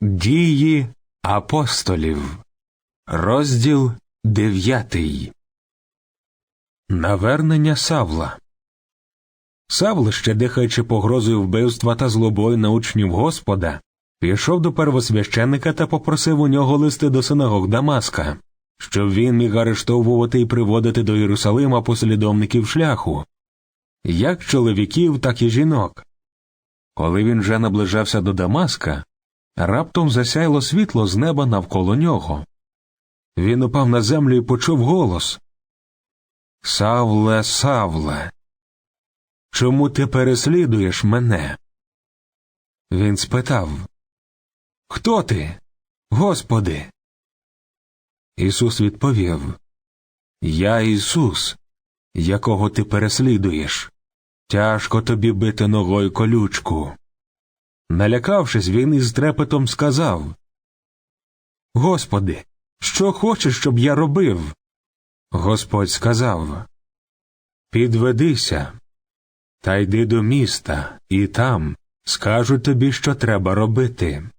Дії апостолів, розділ дев'ятий. Навернення Савла. Савл, ще дихаючи погрозою вбивства та злобою на учнів Господа, пішов до первосвященника та попросив у нього листи до синагог Дамаска, щоб він міг арештовувати і приводити до Єрусалима послідовників шляху, як чоловіків, так і жінок. Коли він вже наближався до Дамаска, Раптом засяяло світло з неба навколо нього. Він упав на землю і почув голос Савле, Савле, чому ти переслідуєш мене? Він спитав Хто ти, Господи? Ісус відповів Я Ісус, якого ти переслідуєш. Тяжко тобі бити ногою колючку. Налякавшись, він із трепетом сказав Господи, що хочеш, щоб я робив? Господь сказав Підведися, та йди до міста, і там скажуть тобі, що треба робити.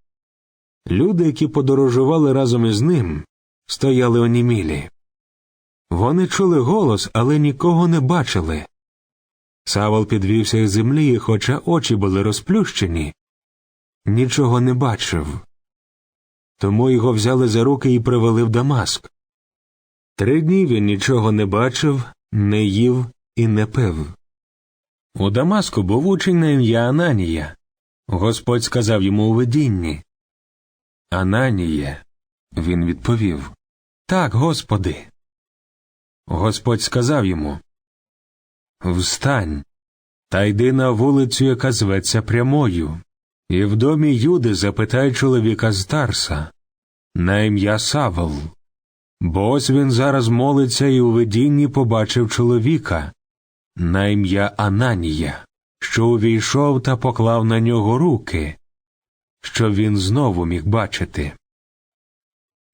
Люди, які подорожували разом із ним, стояли онімілі. Вони чули голос, але нікого не бачили. Савол підвівся із землі, і хоча очі були розплющені, нічого не бачив. Тому його взяли за руки і привели в Дамаск. Три дні він нічого не бачив, не їв і не пив. У Дамаску був учень на ім'я Ананія. Господь сказав йому у видінні. Ананіє, він відповів. Так, Господи. Господь сказав йому Встань, та йди на вулицю, яка зветься прямою. І в домі Юди запитай чоловіка з Тарса, на ім'я Савл. Бо ось він зараз молиться і у видінні побачив чоловіка, на ім'я Ананія, що увійшов та поклав на нього руки, що він знову міг бачити.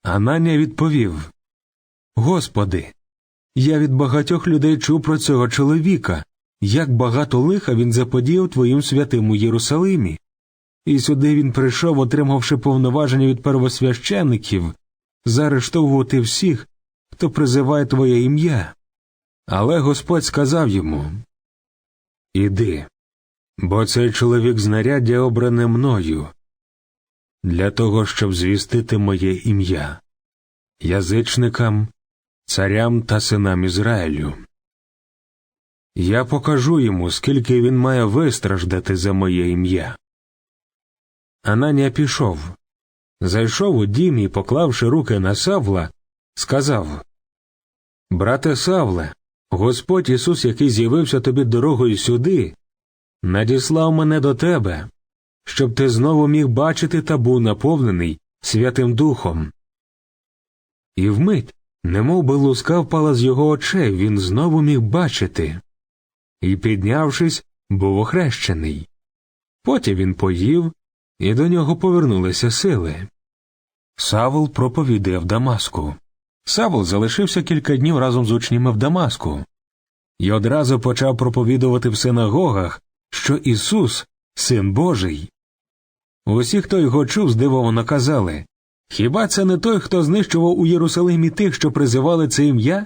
Ананія відповів Господи, я від багатьох людей чув про цього чоловіка, як багато лиха він заподіяв Твоїм святим у Єрусалимі. І сюди він прийшов, отримавши повноваження від первосвящеників, заарештовувати всіх, хто призиває твоє ім'я. Але Господь сказав йому Іди, бо цей чоловік знаряддя обране мною, для того, щоб звістити моє ім'я, язичникам, царям та синам Ізраїлю. Я покажу йому, скільки він має вистраждати за моє ім'я. Ананія пішов. Зайшов у дім і, поклавши руки на Савла, сказав Брате Савле, Господь Ісус, який з'явився тобі дорогою сюди, надіслав мене до тебе, щоб ти знову міг бачити та був наповнений Святим Духом. І вмить, немов би луска впала з його очей, він знову міг бачити. І, піднявшись, був охрещений. Потім він поїв і до нього повернулися сили. Савл проповідає в Дамаску. Савл залишився кілька днів разом з учнями в Дамаску і одразу почав проповідувати в синагогах, що Ісус син Божий. Усі, хто його чув, здивовано казали Хіба це не той, хто знищував у Єрусалимі тих, що призивали це ім'я?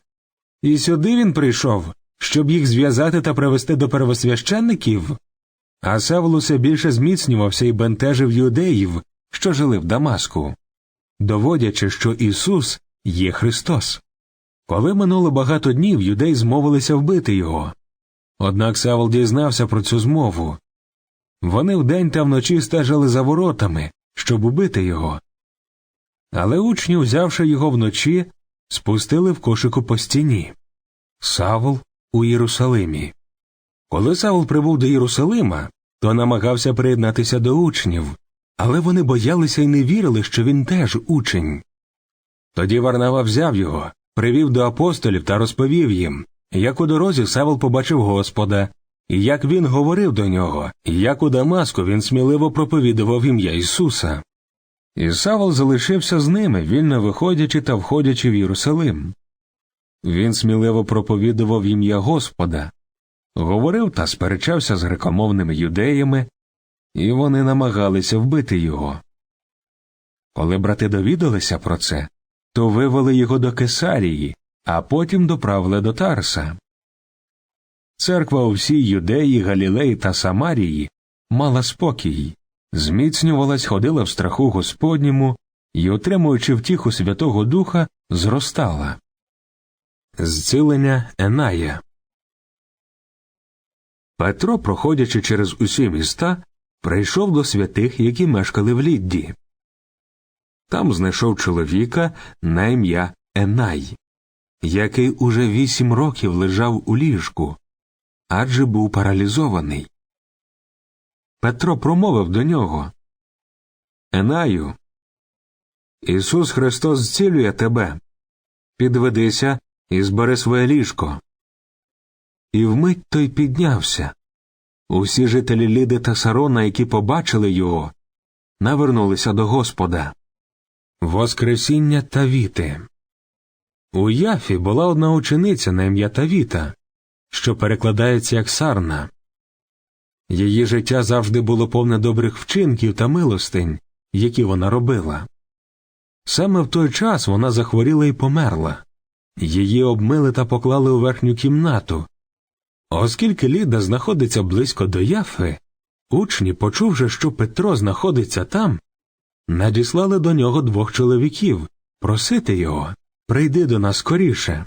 І сюди він прийшов, щоб їх зв'язати та привести до первосвященників? А Савл усе більше зміцнювався і бентежив юдеїв, що жили в Дамаску, доводячи, що Ісус є Христос. Коли минуло багато днів, юдеї змовилися вбити його. Однак Савл дізнався про цю змову. Вони вдень та вночі стежили за воротами, щоб убити його. Але учні, взявши його вночі, спустили в кошику по стіні. Савл у Єрусалимі. Коли Савл прибув до Єрусалима, то намагався приєднатися до учнів, але вони боялися і не вірили, що він теж учень. Тоді Варнава взяв його, привів до апостолів та розповів їм, як у дорозі Савл побачив Господа, і як він говорив до нього, і як у Дамаску він сміливо проповідував ім'я Ісуса. І Савл залишився з ними, вільно виходячи та входячи в Єрусалим. Він сміливо проповідував ім'я Господа, говорив та сперечався з грекомовними юдеями, і вони намагалися вбити його. Коли брати довідалися про це, то вивели його до Кесарії, а потім доправили до Тарса. Церква у всій Юдеї, Галілеї та Самарії мала спокій, зміцнювалась, ходила в страху Господньому і, отримуючи втіху Святого Духа, зростала. Зцілення Еная Петро, проходячи через усі міста, прийшов до святих, які мешкали в Лідді. Там знайшов чоловіка на ім'я Енай, який уже вісім років лежав у ліжку, адже був паралізований. Петро промовив до нього Енаю, Ісус Христос зцілює тебе. Підведися і збери своє ліжко. І вмить той піднявся. Усі жителі Ліди та Сарона, які побачили його, навернулися до Господа. Воскресіння Тавіти У Яфі була одна учениця на ім'я Тавіта, що перекладається як сарна. Її життя завжди було повне добрих вчинків та милостинь, які вона робила. Саме в той час вона захворіла і померла. Її обмили та поклали у верхню кімнату. Оскільки Ліда знаходиться близько до Яфи, учні, почувши, що Петро знаходиться там, надіслали до нього двох чоловіків просити його прийди до нас скоріше.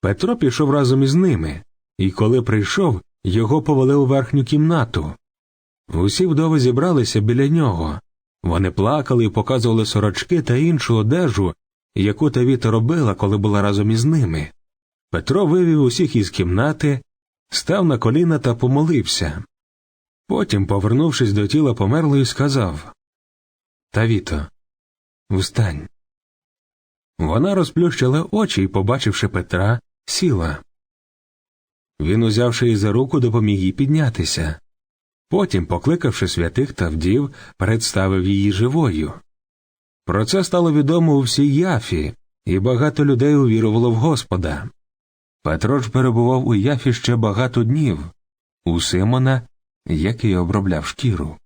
Петро пішов разом із ними, і коли прийшов, його повели у верхню кімнату. Усі вдови зібралися біля нього. Вони плакали і показували сорочки та іншу одежу, яку Тавіта робила, коли була разом із ними. Петро вивів усіх із кімнати, став на коліна та помолився. Потім, повернувшись до тіла померлої, сказав Тавіто, встань. Вона розплющила очі і, побачивши Петра, сіла. Він, узявши її за руку, допоміг їй піднятися. Потім, покликавши святих та вдів, представив її живою. Про це стало відомо у всій Яфі, і багато людей увірувало в Господа. Петро перебував у Яфі ще багато днів, у Симона, який обробляв шкіру.